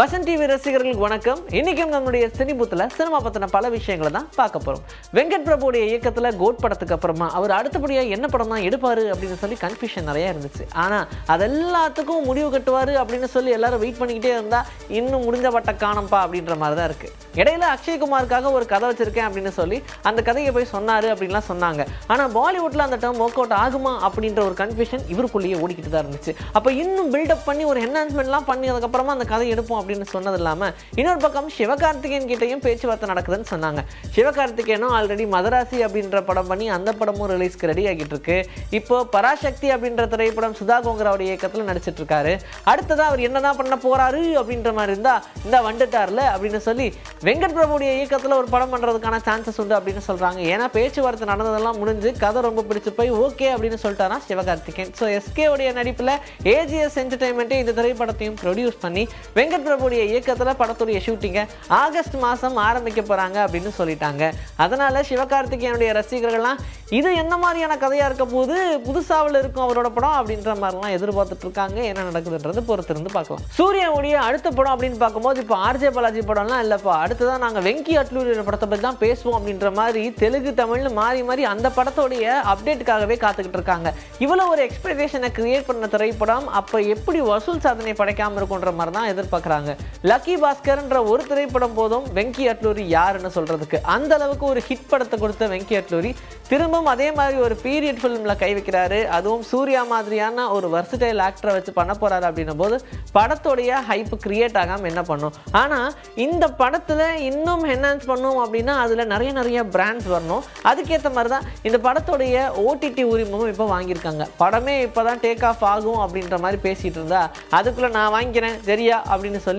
Vasan TV ரசிகர்களுக்கு வணக்கம். இன்னைக்கும் நம்முடைய சினிபூத்தில் சினிமா பற்றின பல விஷயங்களை தான் பார்க்க போகிறோம் வெங்கட் பிரபுடைய இயக்கத்தில் கோட் படத்துக்கு அப்புறமா அவர் அடுத்தபடியாக என்ன படம் தான் எடுப்பார் அப்படின்னு சொல்லி கன்ஃபியூஷன் நிறையா இருந்துச்சு. ஆனால் அது எல்லாத்துக்கும் முடிவு கட்டுவார் அப்படின்னு சொல்லி எல்லாரும் வெயிட் பண்ணிக்கிட்டே இருந்தால் இன்னும் முடிஞ்ச பட்ட காணம்பா அப்படின்ற மாதிரி தான் இருக்குது இடையில அக்ஷய்குமாருக்காக ஒரு கதை வச்சுருக்கேன் அப்படின்னு சொல்லி அந்த கதையை போய் சொன்னார் அப்படின்லாம் சொன்னாங்க. ஆனால் பாலிவுட்டில் அந்த டேர்ம் ஒர்க் அவுட் ஆகுமா அப்படின்ற ஒரு கன்ஃபியூஷன் இவருக்குள்ளேயே ஓடிக்கிட்டு தான் இருந்துச்சு. அப்போ இன்னும் பில்டப் பண்ணி ஒரு என்ஹான்ஸ்மெண்ட்லாம் பண்ணி அதுக்கப்புறமா அந்த கதை எடுப்போம் அப்படின்னு சொன்னது இல்லாமல் இன்னொரு பக்கம் சிவகார்த்திகேயன் கிட்டேயும் பேச்சுவார்த்தை நடக்குதுன்னு சொன்னாங்க. சிவகார்த்திகேயனும் ஆல்ரெடி மதராசி அப்படின்ற படம் பண்ணி அந்த படமும் ரிலீஸ்க்கு ரெடி ஆகிட்டு இருக்கு இப்போ பராசக்தி அப்படின்ற திரைப்படம் சுதா கோங்கராவுடைய இயக்கத்தில் நடிச்சிட்டு இருக்காரு அடுத்ததான் அவர் என்னதான் பண்ண போறாரு அப்படின்ற மாதிரி இருந்தா இந்த வந்துட்டார்ல அப்படின்னு சொல்லி வெங்கட் பிரபுடைய இயக்கத்தில் ஒரு படம் பண்ணுறதுக்கான சான்சஸ் உண்டு அப்படின்னு சொல்றாங்க. ஏன்னா பேச்சுவார்த்தை நடந்ததெல்லாம் முடிஞ்சு கதை ரொம்ப பிடிச்சு போய் ஓகே அப்படின்னு சொல்லிட்டாரா சிவகார்த்திகேயன். ஸோ எஸ்கே உடைய நடிப்பில் ஏஜிஎஸ் என்டர்டைன்மெண்ட்டே இந்த திரைப்படத்தையும் ப்ரொடியூஸ் பண்ணி வெங்கட் பிரபு பிரபுடைய இயக்கத்தில் படத்துடைய ஷூட்டிங்கை ஆகஸ்ட் மாதம் ஆரம்பிக்க போகிறாங்க அப்படின்னு சொல்லிட்டாங்க. அதனால் சிவகார்த்திகேயனுடைய ரசிகர்கள்லாம் இது என்ன மாதிரியான கதையாக இருக்க போது புதுசாவில் இருக்கும் அவரோட படம் அப்படின்ற மாதிரிலாம் எதிர்பார்த்துட்டு இருக்காங்க. என்ன நடக்குதுன்றது பொறுத்திருந்து பார்க்கலாம். சூரியனுடைய அடுத்த படம் அப்படின்னு பார்க்கும்போது இப்போ ஆர்ஜே பாலாஜி படம்லாம் இல்லைப்பா. அடுத்ததான் நாங்கள் வெங்கி அட்லூரியோட படத்தை பற்றி தான் பேசுவோம் அப்படின்ற மாதிரி தெலுங்கு தமிழ்னு மாறி மாறி அந்த படத்தோடைய அப்டேட்டுக்காகவே காத்துக்கிட்டு இருக்காங்க. இவ்வளோ ஒரு எக்ஸ்பெக்டேஷனை கிரியேட் பண்ண திரைப்படம் அப்போ எப்படி வசூல் சாதனை படைக்காம இருக்குன்ற மாதிரி தான் எதிர்பார்க்குறாங்க. லக்கி பாஸ்கர்ன்ற ஒரு திரைப்படம் போதும் வெங்கி அட்லூரி யாருன்னு சொல்றதுக்கு. அந்த அளவுக்கு ஒரு ஹிட் படத்தை கொடுத்த வெங்கி அட்லூரி. திரும்பவும் அதே மாதிரி ஒரு பீரியட் ஃபிலிமில் கை வைக்கிறாரு. அதுவும் சூர்யா மாதிரியான ஒரு வர்சிடைல் ஆக்டரை வச்சு பண்ண போறாரு அப்படின்னும் போது படத்தோடைய ஹைப்பு கிரியேட் ஆகாமல் என்ன பண்ணும்? ஆனால் இந்த படத்தில் இன்னும் என்ஹான்ஸ் பண்ணும் அப்படின்னா அதில் நிறைய நிறைய பிராண்ட்ஸ் வரணும். அதுக்கேற்ற மாதிரி தான் இந்த படத்தோடைய ஓடிடி உரிமமும் இப்போ வாங்கியிருக்காங்க. படமே இப்போ தான் டேக் ஆஃப் ஆகும் அப்படின்ற மாதிரி பேசிகிட்டு இருந்தா அதுக்குள்ளே நான் வாங்கிக்கிறேன் சரியா? அப்படின்னு சொல்லி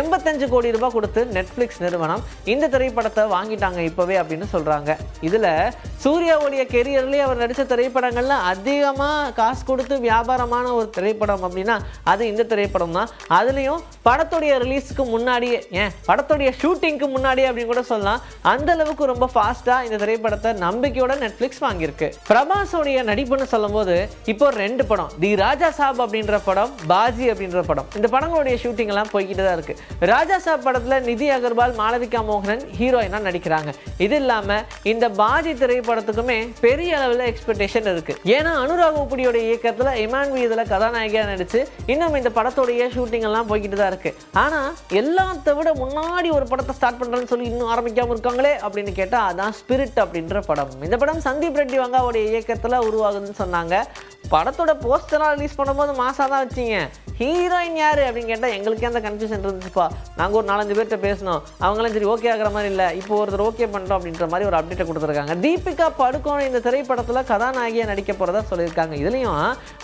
எண்பத்தஞ்சு கோடி ரூபாய் கொடுத்து நெட்ஃப்ளிக்ஸ் நிறுவனம் இந்த திரைப்படத்தை வாங்கிட்டாங்க இப்போவே அப்படின்னு சொல்கிறாங்க இதில் சூர்யாவுடைய கெரியர்லேயே அவர் நடித்த திரைப்படங்கள்ல அதிகமாக காசு கொடுத்து வியாபாரமான ஒரு திரைப்படம் அப்படின்னா அது இந்த திரைப்படம் தான். அதுலேயும் படத்துடைய ரிலீஸுக்கு முன்னாடியே ஏன் படத்துடைய ஷூட்டிங்க்கு முன்னாடியே அப்படின்னு கூட சொல்லலாம். அந்த அளவுக்கு ரொம்ப ஃபாஸ்ட்டாக இந்த திரைப்படத்தை நம்பிக்கையோட நெட்ஃப்ளிக்ஸ் வாங்கியிருக்கு. பிரபாஸோடைய நடிப்புன்னு சொல்லும்போது இப்போ ரெண்டு படம் தி ராஜா சாப் அப்படின்ற படம் பாஜி அப்படின்ற படம். இந்த படங்களுடைய ஷூட்டிங் எல்லாம் போய்கிட்டு வேண்டியதாக இருக்குது ராஜா சாப் படத்தில் நிதி அகர்வால் மாளவிகா மோகனன் ஹீரோயினாக நடிக்கிறாங்க. இது இல்லாமல் இந்த பாஜி திரைப்படத்துக்குமே பெரிய அளவில் எக்ஸ்பெக்டேஷன் இருக்குது ஏன்னா அனுராக் உப்படியோட இயக்கத்தில் இமான் வி இதில் கதாநாயகியாக நடிச்சு இன்னும் இந்த படத்தோடைய ஷூட்டிங் எல்லாம் போய்கிட்டு தான் இருக்குது ஆனால் எல்லாத்த விட முன்னாடி ஒரு படத்தை ஸ்டார்ட் பண்ணுறேன்னு சொல்லி இன்னும் ஆரம்பிக்காம இருக்காங்களே அப்படின்னு கேட்டால் அதான் ஸ்பிரிட் அப்படின்ற படம். இந்த படம் சந்தீப் ரெட்டி வங்காவுடைய இயக்கத்தில் உருவாகுதுன்னு சொன்னாங்க. படத்தோட போஸ்டராக ரிலீஸ் பண்ணும்போது மாசாக தான் வச்சிங்க. ஹீரோயின் யார் அப்படின்னு கேட்டால் எங்களுக்கே அந்த கன்ஃபியூஷன் இருந்துச்சுப்பா. நாங்கள் ஒரு நாலஞ்சு பேர்கிட்ட பேசினோம். அவங்களும் சரி ஓகே ஆகிற மாதிரி இல்லை. இப்போ ஒருத்தர் ஓகே பண்ணிட்டோம் அப்படின்ற மாதிரி ஒரு அப்டேட்டை கொடுத்துருக்காங்க. தீபிகா படுக்கோன் இந்த திரைப்படத்தில் கதாநாயகியாக நடிக்க போகிறதா சொல்லியிருக்காங்க. இதுலேயும்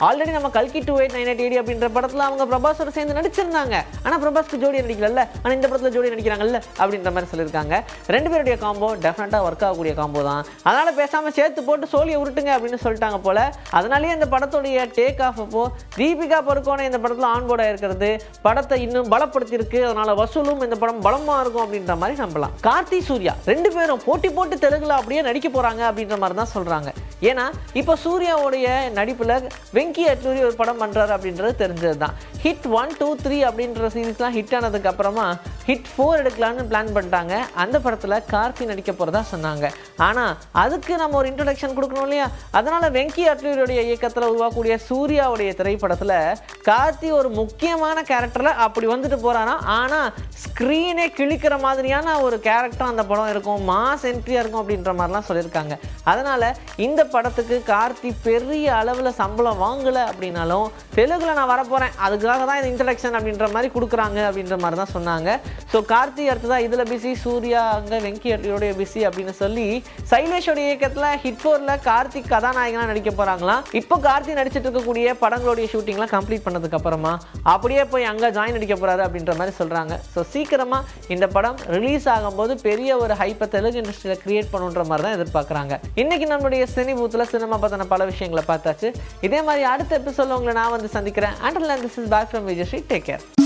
ஆல்ரெடி நம்ம கல்கி two eight nine eight AD அப்படின்ற படத்தில் அவங்க பிரபாஸோட சேர்ந்து நடிச்சிருந்தாங்க. ஆனால் பிரபாஸ்க்கு ஜோடி நடிக்கல ஆனால் இந்த படத்தில் ஜோடி நடிக்கிறாங்கல்ல? அப்படின்ற மாதிரி சொல்லியிருக்காங்க. ரெண்டு பேருடைய காம்போ டெஃபினட்டாக ஒர்க் ஆகக்கூடிய காம்போ தான். அதனால் பேசாமல் சேர்த்து போட்டு சோழியை உருட்டுங்க அப்படின்னு சொல்லிட்டாங்க போல. அதனாலேயே இந்த படத்துடைய டேக் ஆஃப் அப்போ தீபிகா படுக்கோனை இந்த படத்தில் ஆன்போர்டாக இருக்கிறது படத்தை இன்னும் பலப்படுத்தியிருக்கு அதனால வசூலும் இந்த படம் பலமாக இருக்கும் அப்படின்ற மாதிரி நம்பலாம். கார்த்தி சூர்யா ரெண்டு பேரும் போட்டி போட்டு தெலுங்குல அப்படியே நடிக்க போகிறாங்க அப்படின்ற மாதிரி தான் சொல்கிறாங்க ஏன்னா இப்போ சூர்யாவுடைய நடிப்பில் வெங்கி அட்லூரி ஒரு படம் பண்ணுறாரு அப்படின்றது தெரிஞ்சது தான் ஹிட் ஒன் டூ த்ரீ அப்படின்ற சீரீஸ்லாம் ஹிட் ஆனதுக்கு அப்புறமா ஹிட் ஃபோர் எடுக்கலான்னு பிளான் பண்ணிட்டாங்க. அந்த படத்தில் கார்த்தி நடிக்க போகிறதா சொன்னாங்க. ஆனால் அதுக்கு நம்ம ஒரு இன்ட்ரடக்ஷன் கொடுக்கணும் இல்லையா? அதனால் வெங்கி அட்லூரியுடைய இயக்கத்தில் உருவாக்கக்கூடிய சூர்யாவுடைய திரைப்படத்தில் கார்த்தி ஒரு முக்கியமான கேரக்டரில் அப்படி வந்துட்டு போகிறானா ஆனால் ஸ்க்ரீனே கிழிக்கிற மாதிரியான ஒரு கேரக்டர் அந்த படம் இருக்கும். மாஸ் என்ட்ரியாக இருக்கும் அப்படின்ற மாதிரிலாம் சொல்லியிருக்காங்க. அதனால் இந்த படத்துக்கு கார்த்தி பெரிய அளவில் சம்பளம் வாங்கலை அப்படின்னாலும் தெலுங்கில் நான் வரப்போகிறேன் அதுக்காக தான் இந்த இன்ட்ரடக்ஷன் அப்படின்ற மாதிரி கொடுக்குறாங்க அப்படின்ற மாதிரி தான் சொன்னாங்க. ஸோ கார்த்தி அடுத்ததா இதில் பிஸி சூர்யா அங்கே வெங்கி அட்லியோடைய பிஸி அப்படின்னு சொல்லி சைலேஷோடைய இயக்கத்தில் ஹிட் ஃபோரில் கார்த்திக் கதாநாயகனாக நடிக்க போகிறாங்களாம் இப்போ கார்த்தி நடிச்சிட்டு இருக்கக்கூடிய படங்களுடைய ஷூட்டிங்லாம் கம்ப்ளீட் பண்ணதுக்கு அப்புறமா அப்படியே போய் அங்கே ஜாயின் அடிக்க போகிறாரு அப்படின்ற மாதிரி சொல்கிறாங்க ஸோ சீக்கிரமாக இந்த படம் ரிலீஸ் ஆகும்போது பெரிய ஒரு ஹைப்பை தெலுங்கு இண்டஸ்ட்ரியில் கிரியேட் பண்ணுன்ற மாதிரி தான் எதிர்பார்க்குறாங்க. இன்னைக்கு நம்மளுடைய சினி பூத்தில் சினிமா பற்றின பல விஷயங்களை பார்த்தாச்சு. இதே மாதிரி அடுத்த எபிசோட உங்களை நான் வந்து சந்திக்கிறேன். Under this is back from Vijayasri take care